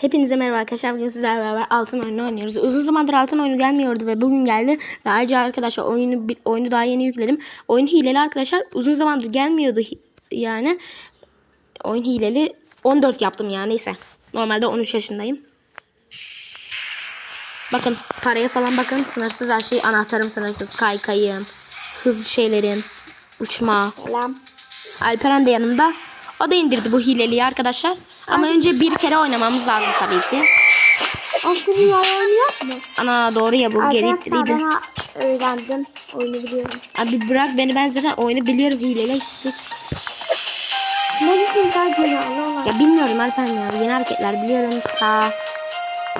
Hepinize merhaba arkadaşlar. Bugün sizlerle beraber altın oyunu oynuyoruz. Uzun zamandır altın oyunu gelmiyordu ve bugün geldi. Ve ayrıca arkadaşlar oyunu oyunu daha yeni yükledim. Oyun hileli arkadaşlar. Uzun zamandır gelmiyordu yani. Oyun hileli 14 yaptım yani neyse. Normalde 13 yaşındayım. Bakın paraya falan bakın. Sınırsız her şey. Anahtarım sınırsız. Kaykayım. Hız şeylerim. Uçma. Selam. Alperen de yanımda. O da indirdi bu hileliyi arkadaşlar. Ama önce bir kere oynamamız lazım tabii ki. Aslında yok mu? Ana doğru ya bu Arkadaşlar gerekliydi. ben öğrendim. Oyunu biliyorum. Abi bırak beni ben zaten oyunu biliyorum hileyle üstlük. Ne için daha günahlı? Ya bilmiyorum Alperen ya. Yeni hareketler biliyorum. Sağ.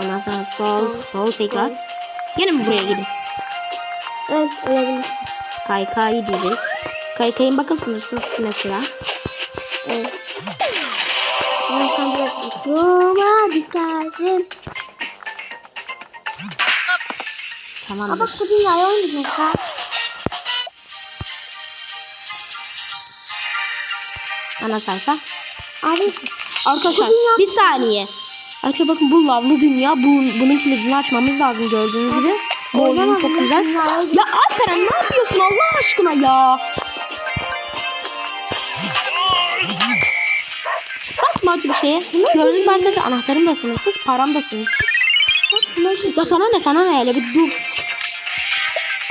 Ondan sonra sol. Sol tekrar. Gene mi buraya gidin? Evet ölebilir. Kaykay diyecek. Kaykayın bakın sınırsız mesela. Düşerdim. Ama Tamamdır. bak bu dünyayı oynayacak ha. Ana sayfa. Abi Arkadaşlar dünya- bir saniye. Arkadaşlar bakın bu lavlı dünya. Bu, bunun kilidini açmamız lazım gördüğünüz gibi. Bu oyun çok güzel. dünyaya Ya Alperen ne yapıyorsun Allah aşkına ya? Acı bir şeye. Gördün mü arkadaşlar anahtarım da sınırsız, param da sınırsız. Ya sana ne sana ne hele bir dur.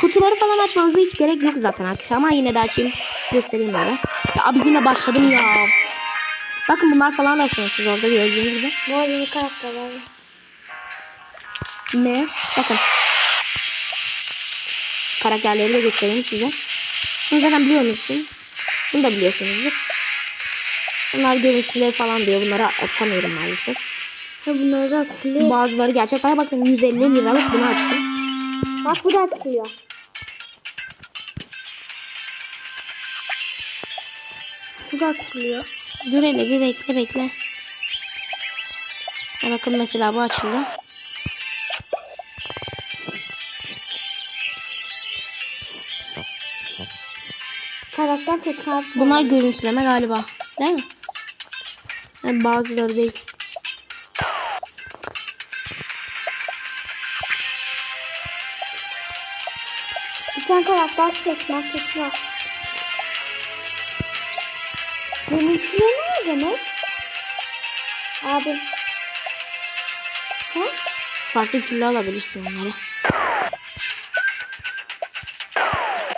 Kutuları falan açmamıza hiç gerek yok zaten arkadaşlar ama yine de açayım. Göstereyim böyle. Ya abi yine başladım ya. Bakın bunlar falan da sınırsız orada gördüğünüz gibi. Bu. M. Bakın. Karakterleri de göstereyim size. Bunu zaten biliyor musun? Bunu da biliyorsunuzdur. Bunlar görüntüleri falan diyor. Bunları açamıyorum maalesef. Ha bunları da açılıyor. Bazıları gerçek. Bana bakın 150 liralık bunu açtım. Bak bu da açılıyor. Bu da açılıyor. Dur hele bir bekle bekle. Ha, bakın mesela bu açıldı. Karakter seçer. Bunlar görüntüleme galiba. Değil mi? Yani bazıları değil. Tane karakter seçmek seçmek. Görüntüleme ne demek? Abi. Ha? Farklı türlü alabilirsin onları.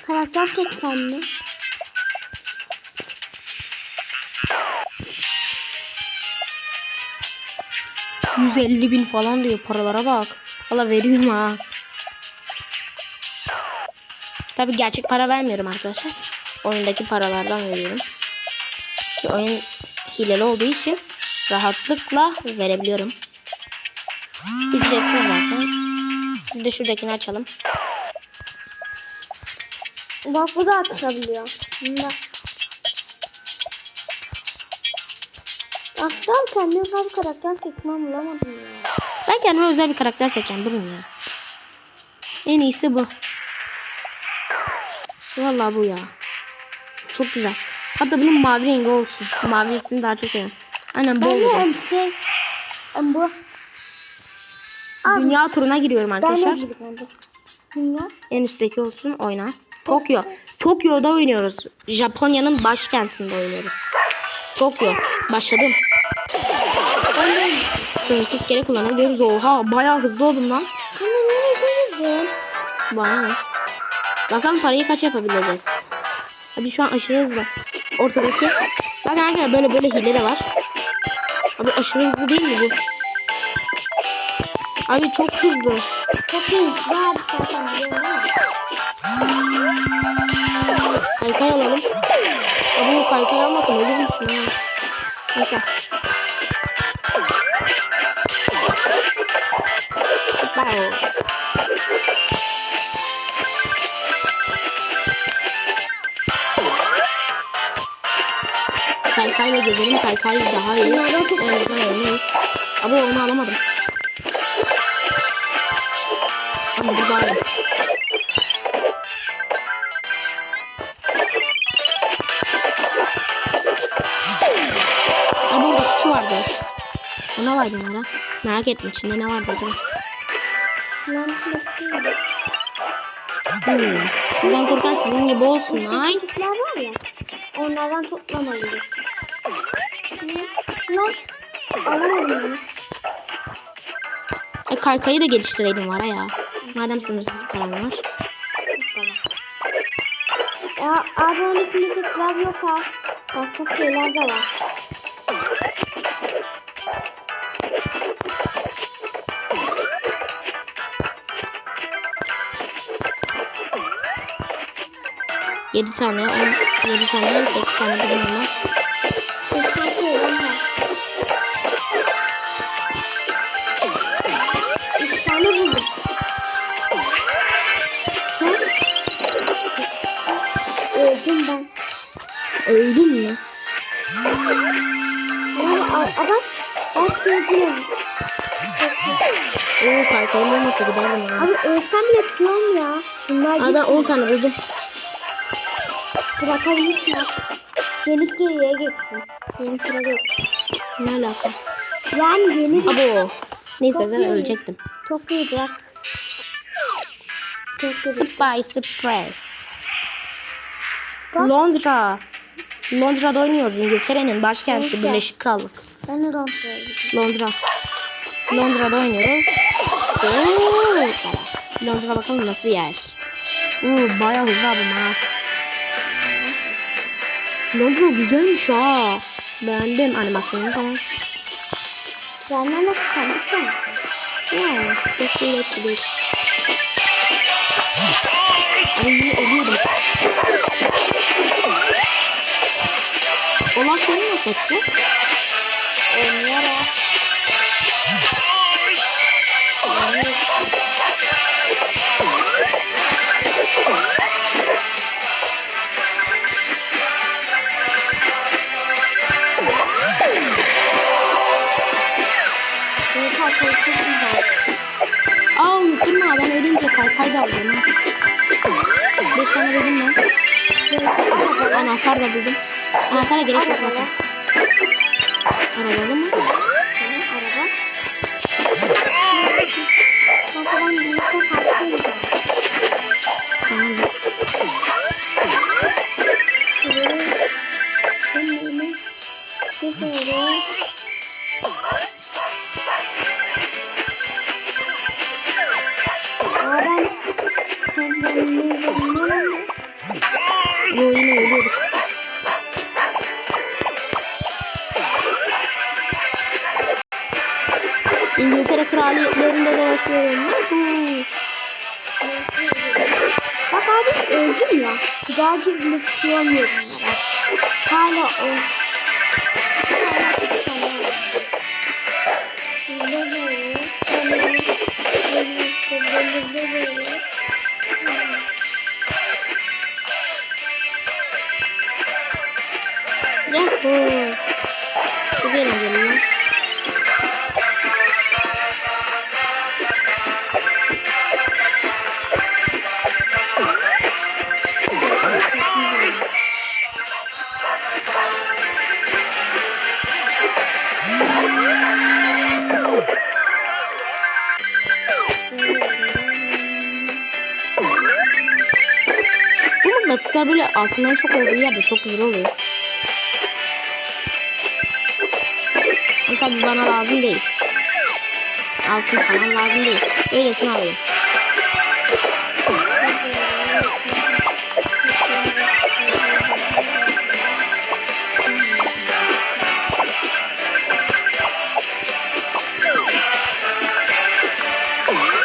Karakter seçmen mi? 150 bin falan diyor paralara bak. Valla veriyorum ha. Tabi gerçek para vermiyorum arkadaşlar. Oyundaki paralardan veriyorum. Ki oyun hileli olduğu için rahatlıkla verebiliyorum. Ücretsiz zaten. Bir de şuradakini açalım. Bak bu da açabiliyor. Bunda. Aslan kendime bir karakter seçmem bulamadım ya. Ben kendime özel bir karakter seçeceğim. Durun ya. En iyisi bu. Vallahi bu ya. Çok güzel. Hatta bunun mavi rengi olsun. Mavisini daha çok seviyorum. Aynen bu Ben de olacak. işte em, bu. Abi, Dünya turuna giriyorum ben de arkadaşlar. Dünya. En üstteki olsun oyna. Tokyo. Tokyo'da oynuyoruz. Japonya'nın başkentinde oynuyoruz. Tokyo. Başladım. Sınırsız kere kullanabiliyoruz. Oha bayağı hızlı oldum lan. Şimdi nereye girdin? Bana ne? Bakalım parayı kaç yapabileceğiz. Abi şu an aşırı hızlı. Ortadaki. Bakın arkadaşlar böyle böyle hile de var. Abi aşırı hızlı değil mi bu? Abi çok hızlı. Çok abi zaten mi? Kaykay alalım. Abi bu kaykay almasam ölürmüşsün ha. Neyse. Wow. Kaykayla gezelim. Kaykay daha iyi. Bunlardan çok En azından ölmeyiz. Ama onu alamadım. Ama bu daha iyi. Aa, burada kutu vardı. Ona var numara. Merak ettim içinde ne vardı acaba? Lan. Hmm. Sizden korkan sizin gibi olsun. Ay. Çocuklar var ya. Onlardan toplamalıyız. Lan alamadım. E, kaykayı da geliştirelim var ya. Madem sınırsız param var. Tamam. Ya abi öyle fizikler yok ha. Başka şeyler de var. Yedi tane, on, yedi tane, sekiz tane buldum ama. Öldüm ben. Öldün mü? Yani a- adam ben sevdiğim. Oo kaykayım olmasa giderdim ya. Abi ölsem bile tutuyorum ya. Bunlar Abi ben gitsin. 10 tane buldum. Bırakabilirsin artık. Gelip geriye geçsin. Yeni tura geç. Ne alaka? Yani yeni bir Abo. Neyse Çok zaten iyi. ölecektim. çok iyi bırak. Çok iyi. Spy Surprise. Bak. Londra. Londra'da oynuyoruz. İngiltere'nin başkenti Londra. Birleşik Krallık. Ben de Londra'ya gideceğim. Londra. Londra'da oynuyoruz. Oo. Londra bakalım nasıl bir yer. Oo, bayağı hızlı abim ha. Londra güzelmiş ha. Beğendim animasyonu falan. Nasıl sandık mı? Yani çok değil hepsi değil. Yine ölüyordum. Olan şeyini nasıl açacağız? Anahtar da buldum. Anahtara gerek yok zaten. Arabalı mı? Araba. Kanka ben birlikte kalkayım. Tamam. Şuraya. Önüme. Güzel. Aa ben Bu yine ölüyorduk. İngiltere kraliyetlerinde dolaşıyorum. Bak abi öldüm ya. Bir daha girmek istemiyorum. Hala o. Yahoo. Çok eğlenceli ya. Mıknatıslar böyle altından çok olduğu yerde çok güzel oluyor. Ama tabii bana lazım değil. Altın falan lazım değil. Öylesine alayım.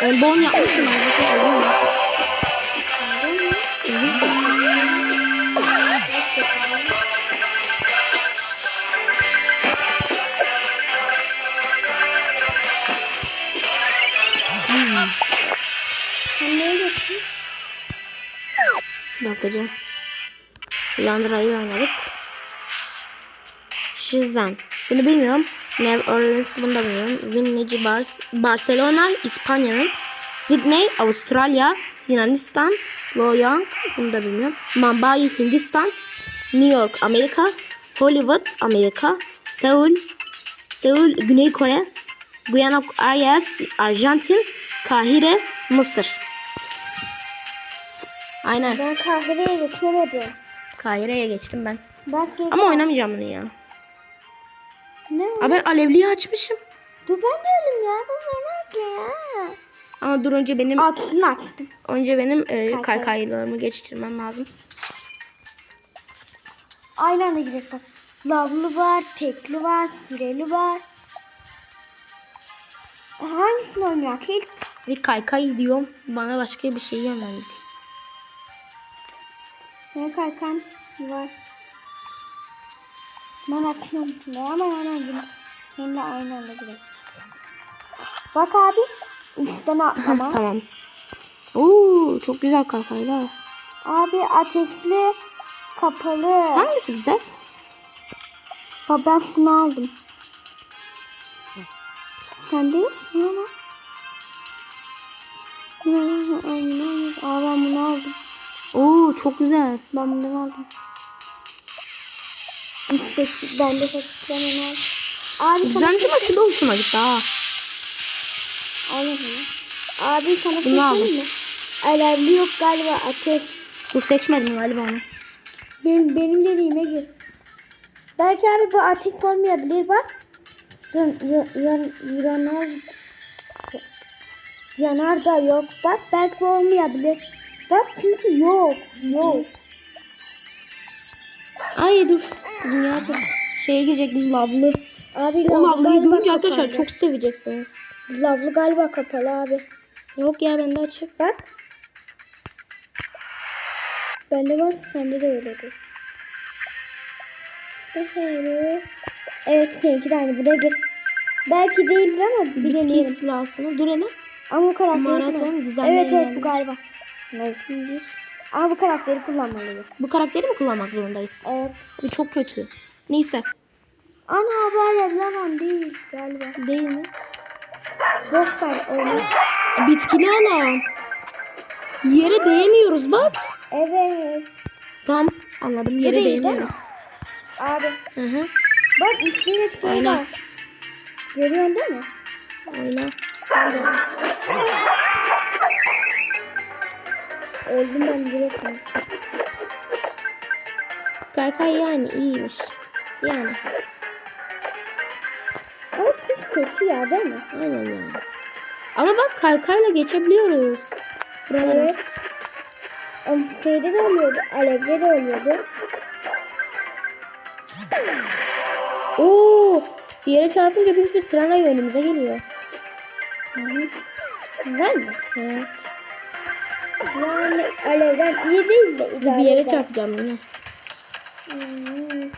Onda on yapmışım ben zaten ölüyorum artık. Bakacağım. Londra'yı oynadık. Shizan. Bunu bilmiyorum. New Orleans bunu da bilmiyorum. Vinci Bars Barcelona İspanya'nın. Sydney Avustralya. Yunanistan. Loyang bunu da bilmiyorum. Mumbai Hindistan. New York Amerika. Hollywood Amerika. Seul Seul, Güney Kore, Buenos Aires, Arjantin, Kahire, Mısır. Aynen. Ben Kahire'ye geçemedim. Kahire'ye geçtim ben. Bak gel. Ama oynamayacağım bunu ya. Ne? Aa, ben alevliyi açmışım. Dur ben de ölüm ya. Dur beni ekle ya. Ama dur önce benim Attın attın. önce benim e, Kaykay. kaykaylarımı geçirmem lazım. Aynı anda gidelim bak. Lavlı var, tekli var, süreli var. Hangisini oynayak ilk? Bir kaykay diyorum. Bana başka bir şey yönlendir. Ne kaykan var. Ben açıyorum şimdi ama hemen gidelim. Seninle aynı anda gidelim. Bak abi. Üstten atlama. tamam. Oo, çok güzel kaykaylar. Abi ateşli kapalı. Hangisi güzel? Bak ben bunu aldım. Sen de ne var? Aa ben bunu aldım. Oo, çok güzel. Ben bunu aldım. Peki ben de seçeceğim onu al. Abi Güzelmiş ama şu da hoşuma gitti ha. Bunu. Abi sana bir şey Bunu aldım. mi? Alevli yok galiba ateş. Dur seçmedim galiba onu. Benim, benim dediğime gir. Belki abi bu ateş olmayabilir bak. Yan, yan, yan, yanar, yanar da yok. Bak belki bu olmayabilir. Bak çünkü yok. Yok. Ay dur. Dünya şeye girecektim lavlı. Abi O lavlı lavlıyı galiba görünce arkadaşlar çok seveceksiniz. Lavlı galiba kapalı abi. Yok ya bende açık. Bak. Bende var sende de öyledir. Evet seninki de aynı buraya gir. Belki değildir ama bir Bitki istilasını. Dur hele. Ama bu karakteri Maraton düzenleyen Evet evet bu galiba. Ama bu karakteri kullanmalıyız. Bu karakteri mi kullanmak zorundayız? Evet. Bu çok kötü. Neyse. Ana böyle lan değil galiba. Değil mi? Boş ver öyle. Bitkili alan. Yere değmiyoruz bak. Evet. Tamam anladım yere değil, değil mi? değmiyoruz. Abi Hı hı. bak üstüne şey Aynen. var. Görüyorsun değil mi? Öyle. Öldüm ben direkt. Kaykay yani iyiymiş. Yani. Ama kız kötü ya değil mi? Aynen yani. Ama bak kaykayla geçebiliyoruz. Buralara. Evet. Ama Şeyde de oluyordu. Alevde de oluyordu. Oo! Bir yere çarpınca bir sürü tren ayı önümüze geliyor. Hı hı. Güzel mi? Hı. Yani alevden iyi değil de idare Bir yere çarpacağım yine. Hmm,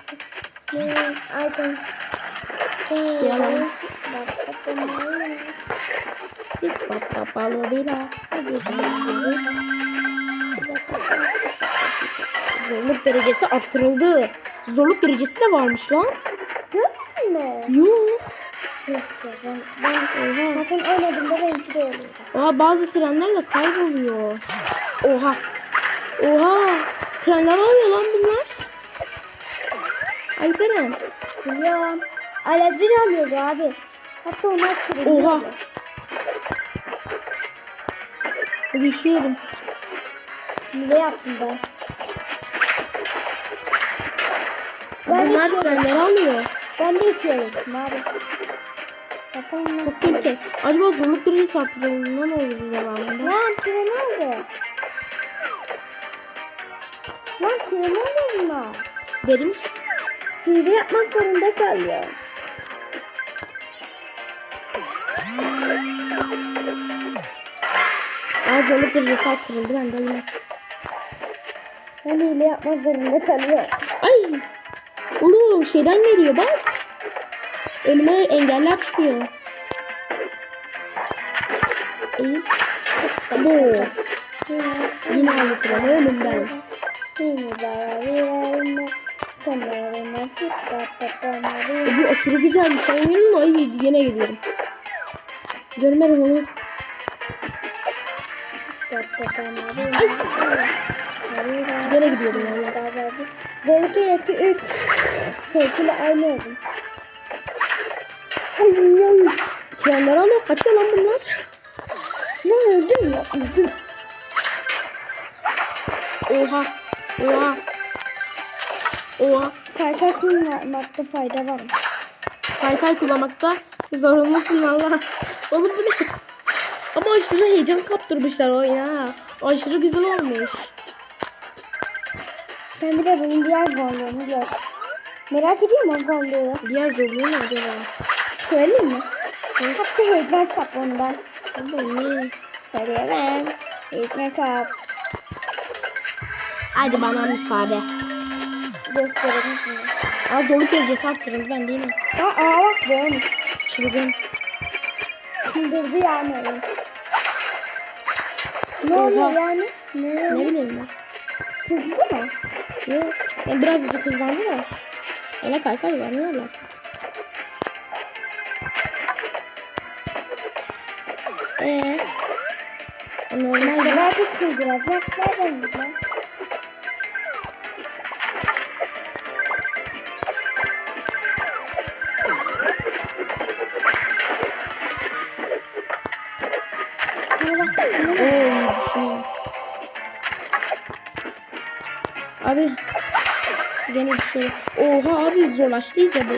işte. Arkadaşlar. Şey alalım. Bak, bakın. Sip pap pap palo bila. Zorluk derecesi arttırıldı. Zorluk derecesi de varmış lan. Yoo. Yok ben, ben zaten oynadığımda benimki de oluyordu. Aa, bazı trenler de kayboluyor. Oha. Oha. Trenler alıyor lan bunlar. Alperen. Biliyorum. Alevli de alıyordu abi. Hatta onlar kırılıyordu. Oha. Düşüyorum. Ne yaptım ben? Ben Bunlar trenleri alıyor. Ben de içiyorum abi. Bakalım Çok tehlikeli. Acaba zorluk derecesi arttırıldığında ne olur devamında? Lan tren oldu. Lan tren oldu bunlar. Derim ki Hile yapmak zorunda kalıyor. Aa, zorluk derecesi arttırıldı bende yine. Ben hile yapmak zorunda kalıyor. Ay. Oğlum şeyden geliyor bak. Önüme engeller çıkıyor. İyi. Bu. Yine aldı treni önümden. Bu aşırı güzelmiş. Oyunun ay yine gidiyorum. Görmedim onu. Ay. Gene gidiyorum valla. Benimki 2 3. Seninkiyle aynı oldum. Trenleri alıyor. Kaçıyor lan bunlar. Lan öldüm ya. Öldüm. Oha. Oha. Oha. Kaykay kullanmakta fayda var. Kaykay kullanmakta zorunlusun valla. Oğlum bu ne? Ama aşırı heyecan kaptırmışlar oyuna. Aşırı güzel olmuş. Ben bir de bunun diğer gollerini gör. Merak ediyorum o golleri. Diğer zorluğu ne acaba? Söyleyeyim mi? Hatta heyecan kap ondan. Oğlum ne? Söyleyemem. Heyecan kap. Hadi bana müsaade. Gösterelim şimdi. Aa zorluk derecesi artırıldı ben değilim. Aa, aa bak olmuş. Çılgın. Çıldırdı yani. Ne Oha. oluyor yani? Ne Ne bileyim ben. Hızlı mı? Yok. Yani birazcık hızlandı da. Öyle kaykay var ne? Normalde Belki. Nereden gidiyor? Şuna bak. iyi düşünüyor. Abi gene bir şey. Oha abi zorlaştı iyice bu.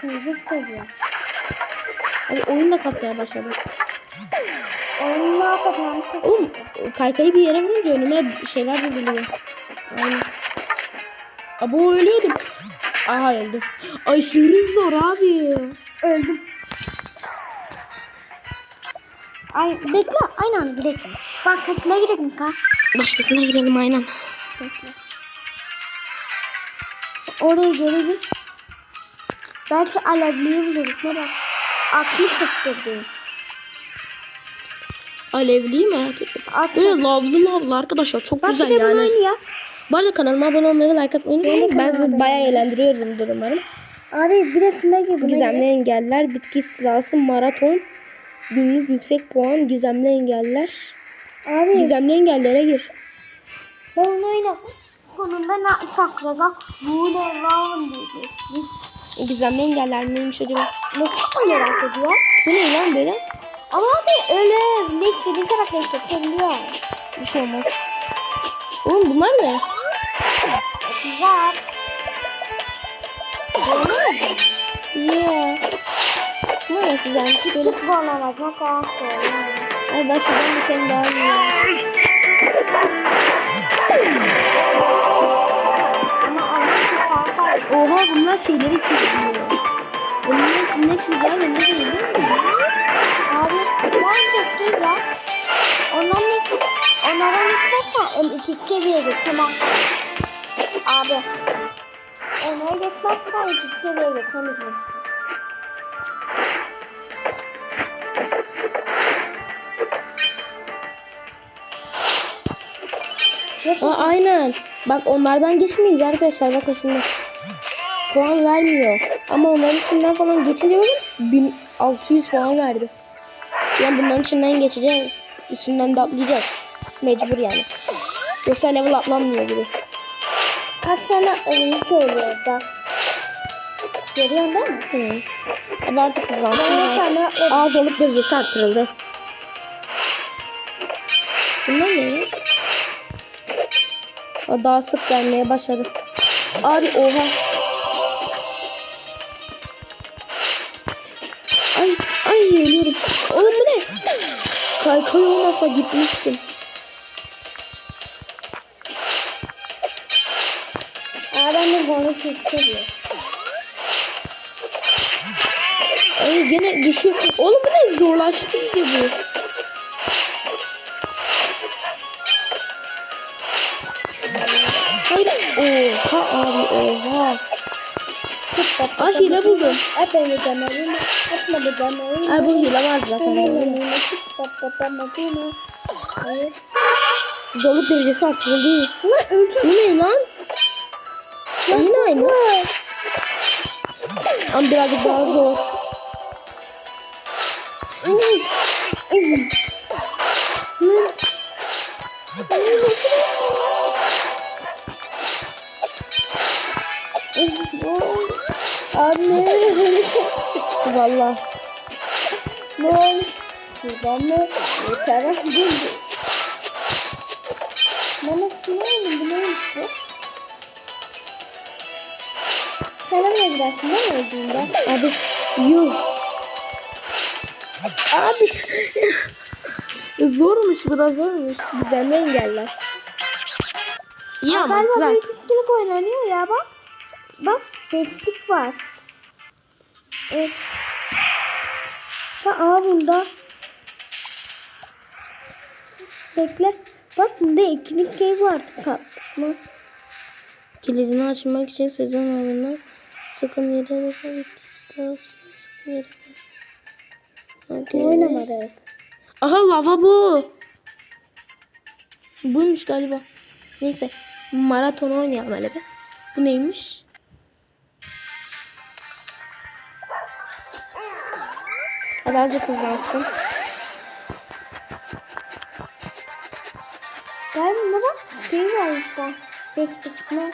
Hızlı seviyor. Abi oyun da kasmaya başladı. Oyun ne Oğlum kaykayı bir yere vurunca önüme şeyler diziliyor. Aynen. Abo ölüyordum. Aha öldüm. Aşırı zor abi. Öldüm. Ay bekle aynı anda gidelim. Bak kaçına gidelim ka. Başkasına girelim aynen. Oraya geliriz. Belki alevliyi buluruz. Ne bak. 60 sektördeyim. Alevliyi merak ettim. At- Böyle lavlı lavlı arkadaşlar çok Bak güzel de yani. oynuyor. Bu arada kanalıma abone olmayı like atmayı unutmayın. Ben sizi bayağı abone eğlendiriyorum durumlarım. Abi bir de şuna buna Gizemli engeller, bitki istilası, maraton, günlük yüksek puan, gizemli engeller. Abi Gizemli engellere gir. ben onu oynadım. Sonunda ne saklayacağım? Bu ne lan diyeceksin. Gizemli engeller neymiş acaba? Ne çok merak ediyor. Bu ne lan böyle? Ama abi öyle ne istediğin kadar seçebiliyor. Bir şey olmaz. Oğlum bunlar ne? Güzel. Yeah. Bunlar nasıl güzelmiş böyle? Tık zorlamak ne kadar. Ay ben şuradan geçelim daha iyi. Oha bunlar şeyleri kesiyor. Önüne ne çıkacağı belli değil değil mi? Abi ben de şey ya. Ondan ne? Onlardan istersen iki seviye geçemez. Abi. Onlara geçmezsen iki seviye geçemezsin. Aa, aynen. Bak onlardan geçmeyince arkadaşlar bakın şimdi. Puan vermiyor. Ama onların içinden falan geçince bakın 1600 puan verdi. Yani bunların içinden geçeceğiz. Üstünden de atlayacağız. Mecbur yani. Yoksa level atlanmıyor gibi. Kaç tane oyunu söylüyor da. Görüyorsun değil mi? Hı. Abi artık hızlansın Ben bir tane atladım. Aa zorluk derecesi artırıldı. Bunlar ne? lan? Aa, daha sık gelmeye başladı. Abi oha. Kaykay olmasa gitmiştim. De zorluk hissediyorum. Ay gene düşüyor. Oğlum bu ne zorlaştı iyice bu. Hayır. Oha abi oha. Aa hile buldum. Ay bu hile vardı zaten. Zorluk derecesi artırıldı. Bu ne lan? Aa, yine aynı. Ama birazcık daha zor. Abi ne öyle Vallahi. Ne oldu? Şuradan mı? Bu taraf değil. Bana şunu oğlum bu neymiş bu? Mı gidersin değil mi öldüğünde? Abi yuh. Abi. zormuş bu da zormuş. Gizemli engeller. İyi ama Galiba güzel. büyük iskilik oynanıyor ya bak. Bak beşlik var. Evet. Ha aa bunda. Bekle. Bak bunda ikili şey var. Satma. Kilidini açmak için sezon ayarından sakın yere basma bitkisi lazım. Sakın yere. Hadi. Oynamadık. Aha lava bu. Buymuş galiba. Neyse. Maraton oynayalım hele bir. Bu neymiş? Hadi azıcık hızlansın. Bunda bak şey var işte. Mi?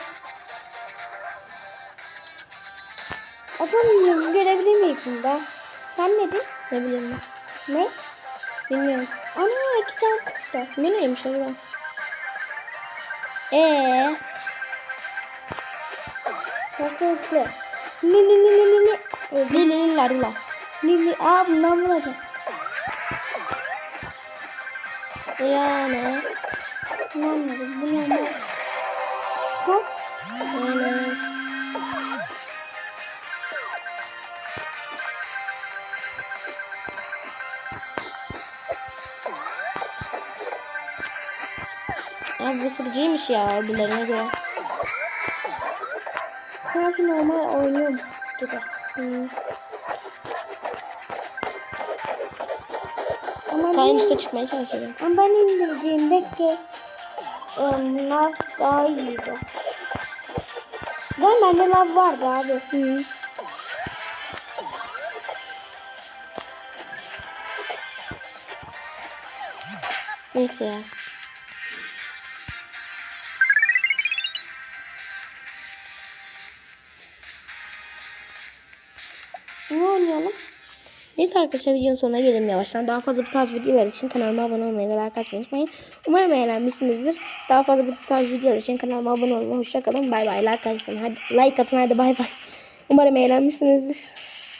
Efendim görebilir miyiz bunda? Sen ne dedin? Ne bileyim. Ne? Bilmiyorum. Ana iki tane çıktı. Bu neymiş acaba? Ee, Çok hızlı. Li li li li li li. Öldü. Lili larla. Li li. Aa bundan vuracağım. Yani. Ne anladım? Bu ne anladım? Hop. Yani. Abi bu sıkıcıymış ya öbürlerine göre. Sanki normal oynuyorum gibi. Hmm. Ama Ta en benim- üstte çıkmaya çalışacağım. Ama ben indirdiğimdeki e, bunlar daha iyiydi. Ben bende lav vardı abi. Hı. Neyse ya. Arkadaşlar videonun sonuna gelelim yavaştan. Daha fazla bu tarz videolar için kanalıma abone olmayı ve like atmayı unutmayın. Umarım eğlenmişsinizdir. Daha fazla bu tarz videolar için kanalıma abone olun. Hoşçakalın. Bay bay. Like atın. Hadi, like atın. Hadi bay bay. Umarım eğlenmişsinizdir.